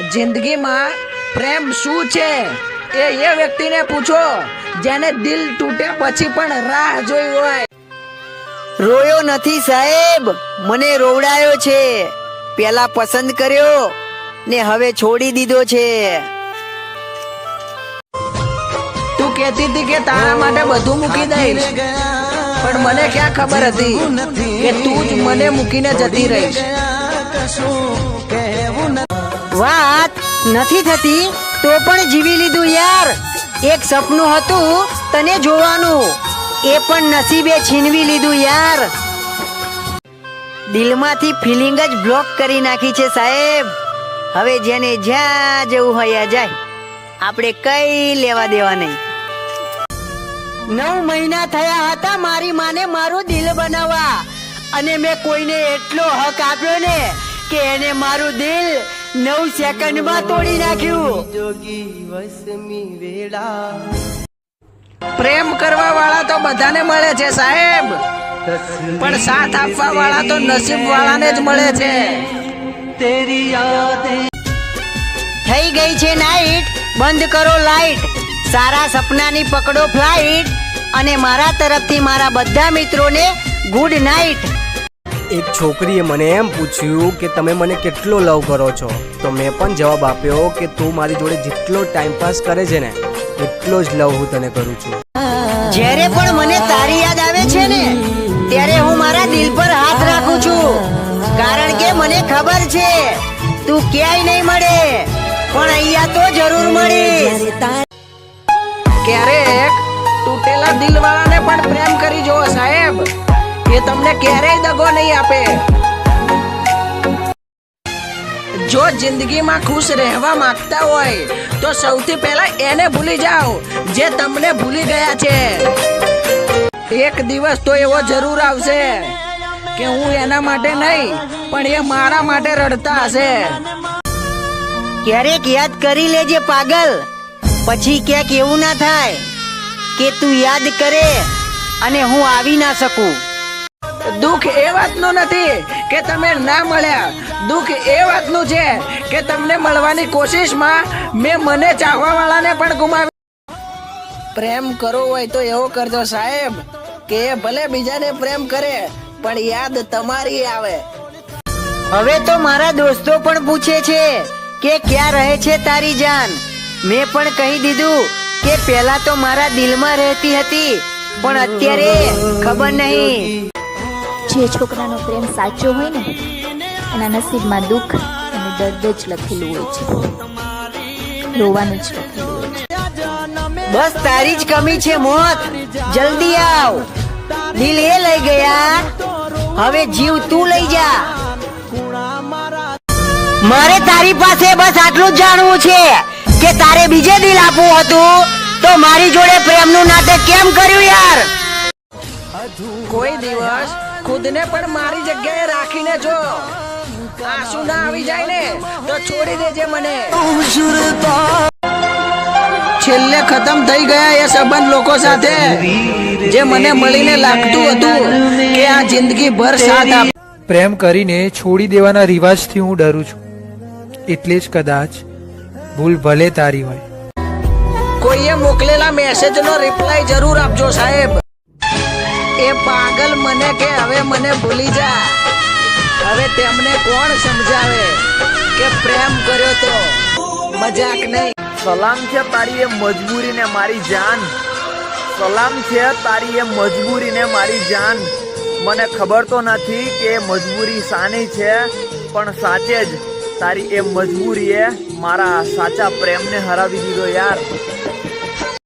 જિંદગીમાં પ્રેમ શું છે? એ એ વ્યક્તિને પૂછો જેને દિલ તૂટે પછી પણ રાહ જોઈ હોય. રોયો નથી સાહેબ મને રોવડાયો છે. પેલા પસંદ કર્યો ને હવે છોડી દીધો છે. તું કહેતી હતી કે તારા માટે બધું મૂકી દઈશ પણ મને ક્યાં ખબર હતી કે તું જ મને મૂકીને જતી રહીશ. વાત નથી થતી, તો પણ જીવી લીધું યાર. એક સપનું હતું તને જોવાનું. એ પણ નસીબે છીનવી લીધું યાર. દિલમાંથી ફિલિંગ જ બ્લોક કરી નાખી છે સાહેબ. હવે જેને જ્યાં જવું હોય જાય. આપણે કઈ લેવા દેવા નહીં. નવ મહિના થયા હતા મારી માને મારું દિલ બનાવવા. અને મેં કોઈને એટલો હક આપ્યો ને કે એને મારું દિલ નવ સેકન્ડમાં તોડી નાખ્યું. પ્રેમ કરવા વાળા. તો બધાને મળે છે સાહેબ. પણ સાથ આપવા વાળા તો નસીબ વાળાને જ મળે છે. થઈ ગઈ છે નાઈટ. બંધ કરો લાઈટ. સારા સપનાની પકડો ફ્લાઇટ. અને મારા તરફથી મારા બધા મિત્રોને ગુડ નાઈટ. એક છોકરીએ મને એમ પૂછ્યું કે તમે મને કેટલો લવ કરો છો? તો મેં પણ જવાબ આપ્યો કે તું મારી જોડે જેટલો ટાઈમ પાસ કરે છે ને એટલો જ લવ હું તને કરું છું. જ્યારે પણ મને તારી યાદ આવે છે ને ત્યારે હું મારા દિલ પર હાથ રાખું છું. કારણ કે મને ખબર છે તું ક્યાંય નહીં મળે પણ અહીંયા તો જરૂર મળીશ. ક્યારેક તૂટેલા દિલવાળાને પણ પ્રેમ કરી તમને ક્યારેય દગો નહીં આપે. જો જિંદગીમાં ખુશ રહેવા માંગતા હોય, તો સૌથી પહેલા એને ભૂલી જાઓ, જે તમને ભૂલી ગયા છે. એક દિવસ તો એવો જરૂર આવશે કે હું એના માટે નહીં, પણ એ મારા માટે રડતા હશે. ક્યારેક યાદ કરી લેજે પાગલ. પછી ક્યાંક એવું ના થાય કે તું યાદ કરે અને હું આવી ના શકું. દુઃખ એ વાતનું નથી કે તમે ના મળ્યા. દુઃખ એ વાતનું છે કે તમને મળવાની કોશિશમાં મેં મને ચાહવા વાળાને પણ ગુમાવી પ્રેમ કરવો હોય તો એવો કરજો સાહેબ, કે ભલે બીજાને પ્રેમ કરે, પણ યાદ તમારી આવે. હવે તો મારા દોસ્તો પણ પૂછે છે કે ક્યાં રહે છે તારી જાન? મેં પણ કહી દીધું કે પહેલા તો મારા દિલમાં રહેતી હતી, પણ અત્યારે ખબર નહીં. જે છોકરાનો પ્રેમ સાચો હોય ને એના નસીબમાં દુઃખ અને દર્દ જ લખેલું હોય છે. રોવાનું જ લખેલું હોય છે. બસ તારી જ કમી છે મોત. જલ્દી આવ. દિલ એ લઈ ગયા. હવે જીવ તું લઈ જા. મારે તારી પાસે બસ આટલું જ જાણવું છે કે તારે બીજે દિલ આપવું હતું તો મારી જોડે પ્રેમનું નાતે કેમ કર્યું યાર? કોઈ દિવસ ખુદને પણ મારી જગ્યાએ રાખીને જો. આંસુ ના આવી જાય ને તો છોડી દેજે મને. છેલ્લે ખતમ થઈ ગયા એ સંબંધ લોકો સાથે જે મને મળીને લાગતું હતું કે આ જિંદગી ભર સાથ આપ પ્રેમ કરીને છોડી દેવાના રિવાજથી હું ડરું છું. એટલે જ કદાચ ભૂલ ભલે તારી હોય. કોઈએ મોકલેલા મેસેજનો રિપ્લાય જરૂર આપજો સાહેબ. એ પાગલ મને કે હવે મને ભૂલી જા. હવે તેમને કોણ સમજાવે? કે પ્રેમ કર્યો તો મજાક નહીં. સલામ છે તારી એ મજબૂરીને મારી જાન. સલામ છે તારી એ મજબૂરીને મારી જાન. મને ખબર તો નથી કે મજબૂરી સાની છે, પણ સાચે જ તારી એ મજબૂરીએ મારા સાચા પ્રેમને હરાવી દીધો યાર.